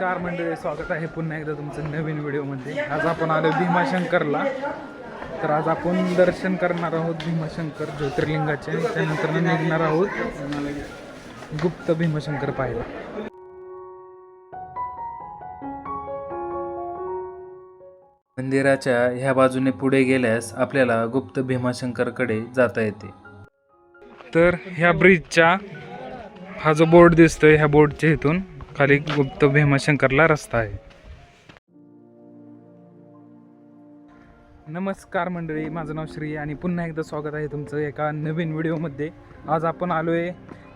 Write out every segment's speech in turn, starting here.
नमस्कार मंडळी. स्वागत आहे पुन्हा एकदा तुमचं नवीन व्हिडिओमध्ये. आज आपण आलो भीमाशंकरला. तर आज आपण दर्शन करणार आहोत भीमाशंकर ज्योतिर्लिंगाचे त्यानंतर निघणार आहोत गुप्त भीमाशंकर पाहायला. मंदिराच्या ह्या बाजूने पुढे गेल्यास आपल्याला गुप्त भीमाशंकरकडे जाता येते. तर ह्या ब्रिजच्या हा जो बोर्ड दिसतोय ह्या बोर्डच्या इथून खाली गुप्त भीमाशंकरला रस्ता आहे. नमस्कार मंडळी माझं नाव श्री आणि पुन्हा एकदा स्वागत आहे तुमचं एका नवीन व्हिडिओमध्ये. आज आपण आलो आहे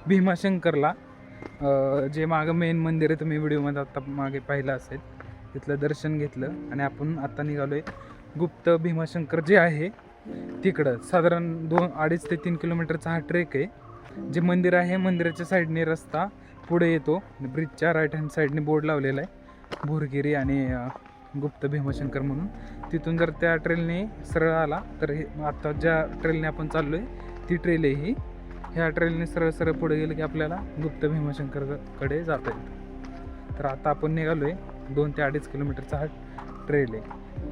भीमाशंकरला जे मागं मेन मंदिर आहे तुम्ही व्हिडिओमध्ये आत्ता मागे पाहिलं असेल. तिथलं दर्शन घेतलं आणि आपण आत्ता निघालो आहे गुप्त भीमाशंकर जे आहे तिकडं. साधारण दोन अडीच ते तीन किलोमीटरचा हा ट्रेक आहे. जे मंदिर आहे मंदिराच्या साईडने रस्ता पुढे येतो. ब्रिजच्या राईट हँड साईडने बोर्ड लावलेला आहे. भोरगिरी आणि गुप्त भीमाशंकर म्हणून. तिथून जर त्या ट्रेलने सरळ आला तर हे आत्ता ज्या ट्रेलने आपण चाललो आहे ती ट्रेल आहे ही. ह्या ट्रेलने सरळ सरळ पुढे गेलं की आपल्याला गुप्त भीमाशंकरकडे जाता येतं. तर आता आपण निघालो आहे दोन ते अडीच किलोमीटरचा हा ट्रेल आहे.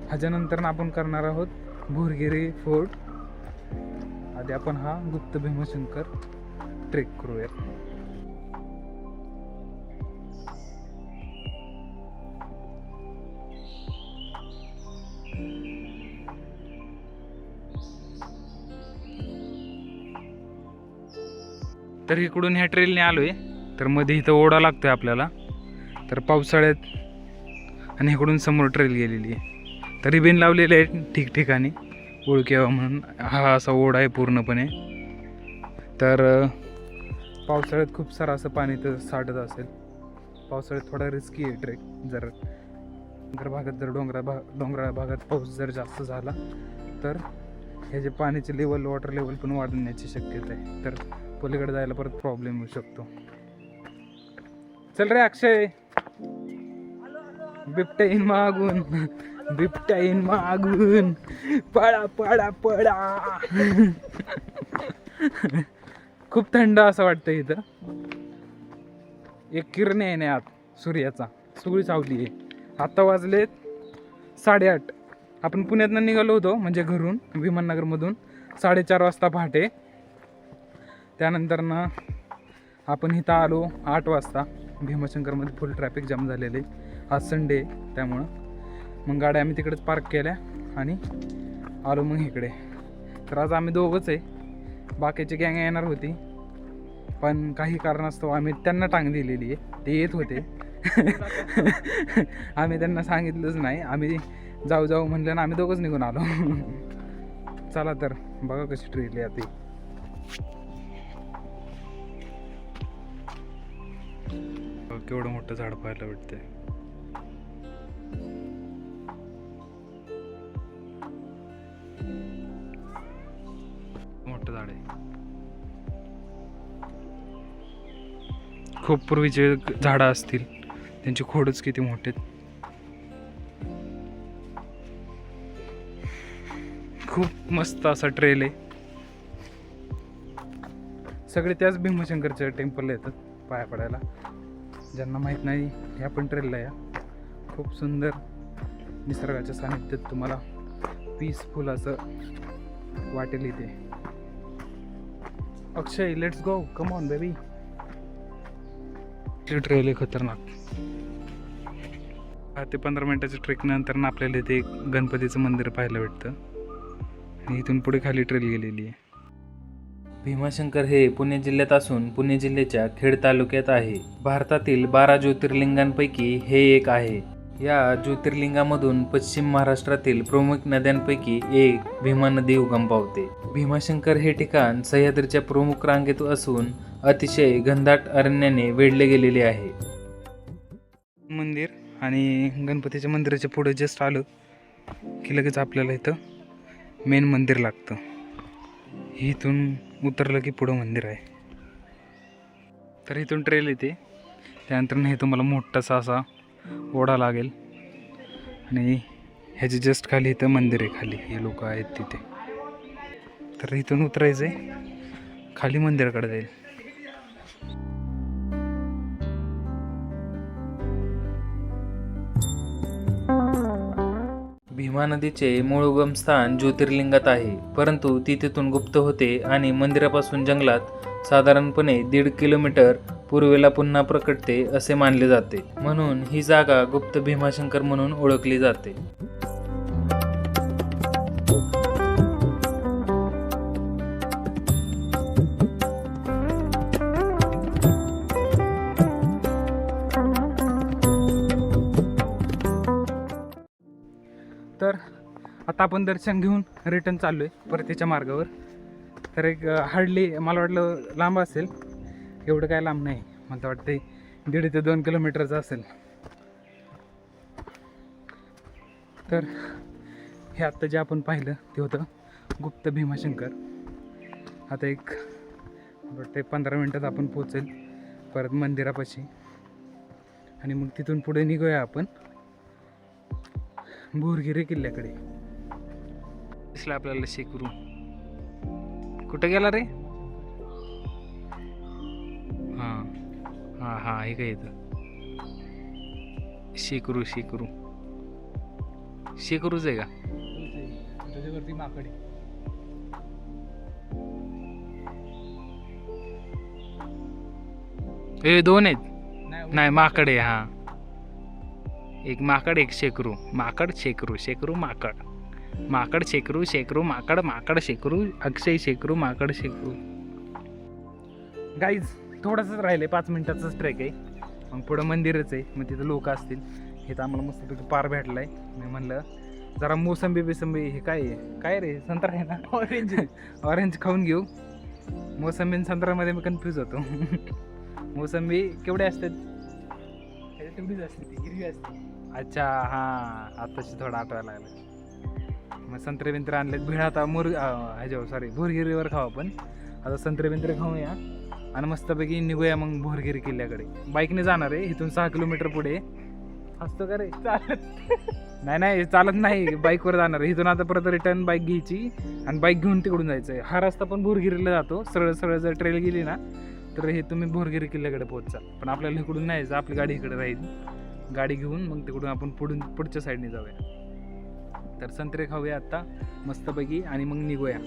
ह्याच्यानंतर आपण करणार आहोत भोरगिरी फोर्ट आधी आपण हा गुप्त भीमाशंकर ट्रेक करूयात. तर इकडून ह्या ट्रेलने आलो आहे तर मध्ये इथं ओढा लागतो आहे आपल्याला. तर पावसाळ्यात आणि इकडून समोर ट्रेल गेलेली आहे. तरी बिन लावलेले आहे ठिकठिकाणी. ओळखेवा म्हणून. हा असा ओढा आहे पूर्णपणे. तर पावसाळ्यात खूप सारं असं पाणी तर साठत असेल. पावसाळ्यात थोडा रिस्की आहे ट्रेक जर डोंगर भागात जर डोंगरा भा डोंगराळ भागात पाऊस जर जास्त झाला तर हे जे पाण्याचे लेवल वॉटर लेवल पण वाढण्याची शक्यता आहे. तर पलीकडे जायला परत प्रॉब्लेम होऊ शकतो. चल रे अक्षय. बिबट्या येईन मागून बिबट्या येईन मागून. पळा पळा पळा. खूप थंड असं वाटतं इथं. एक किरण आहे ना आत सूर्याचा. सगळी सावली आहे. आत्ता वाजलेत साडेआठ. आपण पुण्यातनं निघालो होतो म्हणजे घरून विमाननगरमधून. साडेचार वाजता पहाटे. त्यानंतर ना आपण इथं आलो आठ वाजता. भीमाशंकरमध्ये फुल ट्रॅफिक जाम झालेले आज संडे आहे त्यामुळं. मग गाड्या आम्ही तिकडेच पार्क केल्या आणि आलो मग इकडे. तर आज आम्ही दोघंच आहे. बाकीची गँग येणार होती. पण काही कारणास्तव आम्ही त्यांना टांग दिलेली आहे. ते येत होते. आम्ही त्यांना सांगितलंच नाही. आम्ही जाऊ जाऊ म्हणलं ना आम्ही दोघंच निघून आलो. चला तर बघा कशी ट्रेल आहे ती केवढं मोठं झाड पाहायला भेटतंय. मोठं झाड आहे. खूप पूर्वीचे झाडं असतील त्यांची खोडच किती मोठे आहेत. खूप मस्त असा ट्रेल आहे. सगळे त्याच भीमशंकरच्या टेम्पलला येतात. पाया पडायला. ज्यांना माहीत नाही ह्या पण ट्रेलला या. खूप सुंदर निसर्गाच्या सानिध्यात तुम्हाला पीसफुल असं वाटेल इथे. Akshay let's go come on baby trail आहे खतरनाक. दहा ते पंधरा मिनिटाच्या ट्रेकनंतर ना आपल्याला इथे गणपतीचं मंदिर पाहायला भेटतं. आणि इथून पुढे खाली ट्रेल गेलेली आहे. भीमाशंकर हे पुणे जिल्ह्यात असून पुणे जिल्ह्याच्या खेड तालुक्यात आहे. भारतातील बारा ज्योतिर्लिंगांपैकी हे एक आहे. या ज्योतिर्लिंगामधून पश्चिम महाराष्ट्रातील प्रमुख नद्यांपैकी एक भीमा नदी उगम पावते. भीमाशंकर हे ठिकाण सह्याद्रीच्या प्रमुख रांगेत असून अतिशय घनदाट अरण्याने वेढले गेलेले आहे. मंदिर आणि गणपतीच्या मंदिराच्या पुढे जस्ट आलं की लगेच आपल्याला इथं मेन मंदिर लागतं. इथून उतरलं की पुढं मंदिर आहे. तर इथून ट्रेल येते. त्यानंतर हे तुम्हाला मोठासा असा ओढा लागेल. आणि ह्याचे जस्ट खाली इथं मंदिर आहे खाली. हे लोक आहेत तिथे. तर इथून उतरायचं आहे खाली मंदिराकडे जाईल. भीमा नदीचे मूळ उगम स्थान ज्योतिर्लिंगात आहे. परंतु ती तिथून गुप्त होते आणि मंदिरापासून जंगलात साधारणपणे दीड किलोमीटर पूर्वेला पुन्हा प्रकटते असे मानले जाते. म्हणून ही जागा गुप्त भीमाशंकर म्हणून ओळखली जाते. आता आपण दर्शन घेऊन रिटर्न चाललो आहे परतीच्या मार्गावर. तर एक हार्डली मला वाटलं लांब असेल. एवढं काय लांब नाही. मला वाटते दीड ते दोन किलोमीटरचं असेल. तर हे आत्ता जे आपण पाहिलं ते होतं गुप्त भीमाशंकर. आता एक मला वाटते पंधरा मिनटात आपण पोचेल परत मंदिरापाशी. आणि मग तिथून पुढे निघूया आपण. भोरगिरी किल्ल्याकडे. दिसलं आपल्याला शेकरू कुठे गेला रे? हां हां हां हे काय येतं? शेकरू शेकरू. शेकरूच आहे का? त्याच्यावरती माकडे ए दोन आहेत? नाही माकड आहे हा. एक माकड एक शेकरू. माकड शेकरू शेकरू माकड. माकड शेकरू शेकरू माकड माकड शेकरू अक्षय शेकरू माकड शेकरू. गाईज थोडंसंच राहिले पाच मिनिटाचाच ट्रेक आहे. मग पुढं मंदिरच आहे मग तिथं लोक असतील. हे तर आम्हाला मस्तपैकी पार भेटलाय. मी म्हणलं जरा मोसंबी बिसंबी हे काय आहे? काय रे? संत्रा आहे ना? ऑरेंज ऑरेंज खाऊन घेऊ. मोसंबी आणि संत्र्यामध्ये मी कन्फ्यूज होतो. मोसंबी केवढे असतात? तेवढीच असते ती हिरवी असते. अच्छा हां. आताशी थोडा आठवायला लागला. मग संत्रे बिंत्रे आणलेत. भिड आता मुर ह्याच्यावर सॉरी भोरगिरीवर खाऊ आपण. आता संत्रे बिंत्रे खाऊया. आणि मस्तपैकी निघूया मग भोरगिरी किल्ल्याकडे. बाईकने जाणार आहे इथून सहा किलोमीटर पुढे. असतो का रे? चालत. नाही नाही चालत नाही. बाईकवर जाणार आहे. इथून आता परत रिटर्न बाईक घ्यायची. आणि बाईक घेऊन तिकडून जायचं आहे हा रस्ता पण भोरगिरीला जातो. सरळ सरळ जर ट्रेल गेली ना तर हे तुम्ही भोरगिरी किल्ल्याकडे पोहोचा पण आपल्याला इकडून नाही जायचं. आपली गाडी इकडे राहील. गाडी घेऊन मग तिकडून आपण पुढून पुढच्या साईडने जाऊया. तर संत्रे खाऊया आत्ता मस्तपैकी आणि मग निघूया.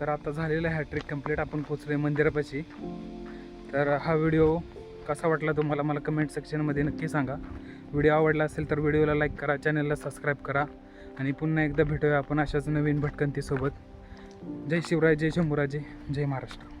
तर आता झालेला हा ट्रेक कंप्लीट आपण पोचलो मंदिरापाशी. तर हा व्हिडिओ कसा वाटला तुम्हाला मला कमेंट सेक्शनमध्ये नक्की सांगा. व्हिडिओ आवडला असेल तर व्हिडिओला लाईक करा चॅनलला सबस्क्राईब करा. आणि पुन्हा एकदा भेटूया आपण अशाच नवीन भटकंतीसोबत. जय शिवराय जय शंभूराजे जय महाराष्ट्र.